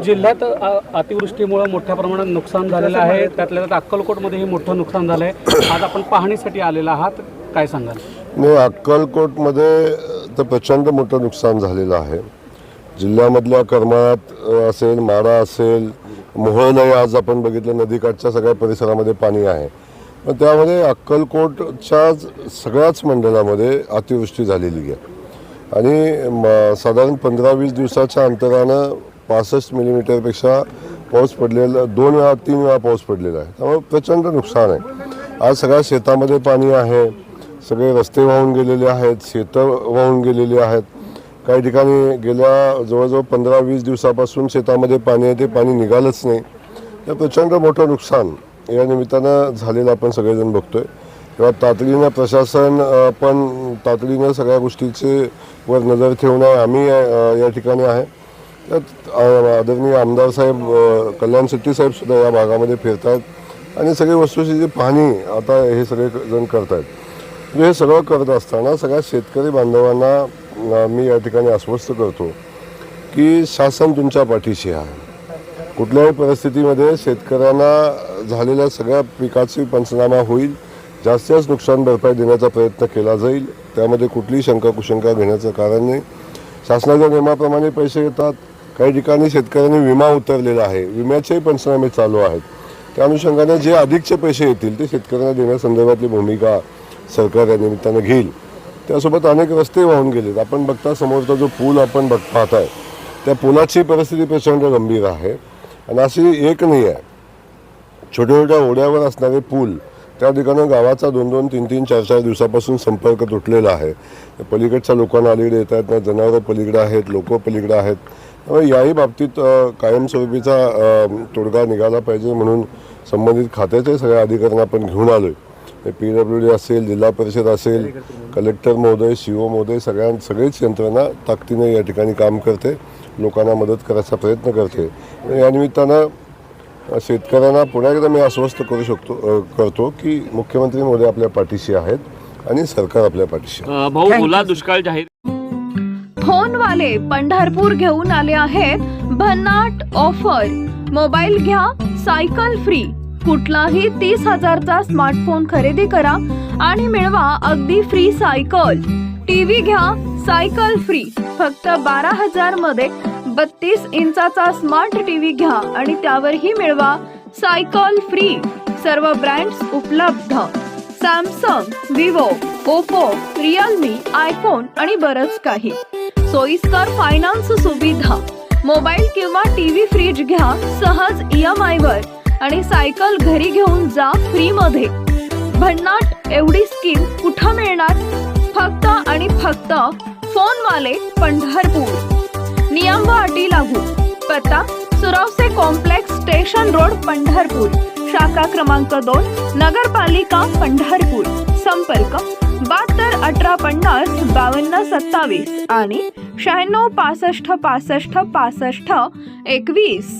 हो. जिल्ह्यात अतिवृष्टीमुळे मोठ्या प्रमाणात नुकसान झालेलं आहे. त्यातल्या त्यात अक्कलकोटमध्येही मोठं नुकसान झालं आहे आज आपण पाहणीसाठी आलेला आहात. काय सांगाल? मी अक्कलकोटमध्ये तर प्रचंड मोठं नुकसान झालेलं आहे. जिल्ह्यामधल्या करमाळात असेल माडा असेल मोहळलाई आज आपण बघितलं नदीकाठच्या सगळ्या परिसरामध्ये पाणी आहे. पण त्यामध्ये अक्कलकोटच्या सगळ्याच मंडळामध्ये अतिवृष्टी झालेली आहे. आणि म- साधारण पंधरा वीस दिवसाच्या अंतरानं पासष्ट मिलीमीटरपेक्षा पाऊस पडलेला दोन वेळा तीन वेळा पाऊस पडलेला आहे. त्यामुळे प्रचंड नुकसान आहे. आज सगळ्या शेतामध्ये पाणी आहे. सगळे रस्ते वाहून गेलेले आहेत शेतं वाहून गेलेली आहेत. काही ठिकाणी गेल्या जवळजवळ पंधरा वीस दिवसापासून शेतामध्ये पाणी आहे ते पाणी निघालंच नाही. तर प्रचंड मोठं नुकसान या निमित्तानं झालेलं आपण सगळेजण बघतोय. तेव्हा तातडीनं प्रशासन पण तातडीनं सगळ्या गोष्टीचे वर नजर ठेवणं आम्ही या ठिकाणी आहे. आदरणीय आमदार साहेब कल्याण शेट्टी साहेब सुद्धा या भागामध्ये फिरतात. आणि सगळी वस्तूची पाहणी आता हे सगळे जण करतायत. म्हणजे हे सगळं करत असताना सगळ्या शेतकरी बांधवांना मी या ठिकाणी आश्वस्त करतो की शासन तुमच्या पाठीशी आहे. कुठल्याही परिस्थितीमध्ये शेतकऱ्यांना झालेल्या सगळ्या पिकाची पंचनामा होईल जास्तीत जास्त नुकसान भरपाई देण्याचा प्रयत्न केला जाईल त्यामध्ये कुठलीही शंका कुशंका घेण्याचं कारण नाही. शासनाच्या नियमाप्रमाणे पैसे येतात काही ठिकाणी शेतकऱ्यांनी विमा उतरलेला आहे. विम्याचेही पंचनामे चालू आहेत. त्या अनुषंगाने जे अधिकचे पैसे येतील ते शेतकऱ्यांना देण्यासंदर्भातली भूमिका सरकार या निमित्तानं घेईल. त्यासोबत अनेक रस्ते वाहून गेलेत. आपण बघता समोरचा जो पूल आपण बघ पाहताय त्या पुलाची परिस्थिती प्रचंड गंभीर आहे. आणि अशी एक नाही आहे. छोट्या छोट्या ओढ्यावर असणारे पूल त्या ठिकाणी गावाचा दोन दोन तीन तीन चार चार दिवसापासून संपर्क तुटलेला आहे. पलीकडच्या लोकांना अलीकडे येत आहेत ना जनावरं पलीकडे आहेत लोक पलीकडे आहेत. याही बाबतीत कायमस्वरूपीचा तोडगा निघाला पाहिजे म्हणून संबंधित खात्याचे सगळ्या अधिकाऱ्यांना आपण घेऊन आलो आहे पी डब्ल्यू डी असेल जिल्हा परिषद असेल कलेक्टर महोदय सी ओ महोदय सगळ्यां सगळीच यंत्रणा ताकदीने या ठिकाणी काम करते लोकांना मदत करायचा प्रयत्न करते. आणि या निमित्तानं शेतकऱ्यांना पुन्हा एकदा मी आश्वस्त करू शकतो करतो की मुख्यमंत्री मोदी आपल्या पाठीशी आहेत आणि सरकार आपल्या पाठीशी भाऊ दुष्काळ जाहीर फोनवाले पंढरपूर घेऊन आले आहेत. भन्नाट ऑफर. मोबाईल घ्या सायकल फ्री. कुठलाही तीस हजारचा स्मार्टफोन खरेदी करा आणि मिळवा अगदी फ्री सायकल. टीव्ही घ्या सायकल फ्री. फक्त बारा हजारमध्ये बत्तीस इंचाचा स्मार्ट टीव्ही घ्या आणि त्यावरही मिळवा सायकल फ्री. सर्व ब्रँड्स उपलब्ध. Samsung Vivo Oppo Realme iPhone आणि बरंच काही. सोयीस्कर फायनान्स सुविधा. मोबाईल किंवा टीव्ही फ्रीज घ्या सहज ईएमआय वर आणि सायकल घरी घेऊन जा फ्री मध्ये. भन्नाट एवढी स्कीम कुठं मिळणार? फक्त आणि फक्त फोनवाले पंढरपूर. नियम व अटी लागू. पत्ता Suravase complex station road Pandharpur. शाखा क्रमांक दोन नगरपालिका पंढरपूर. संपर्क बहात्तर अठरा पन्नास बावन्न सत्तावीस आणि शहाण्णव पासष्ट पासष्ट पासष्ट एकवीस.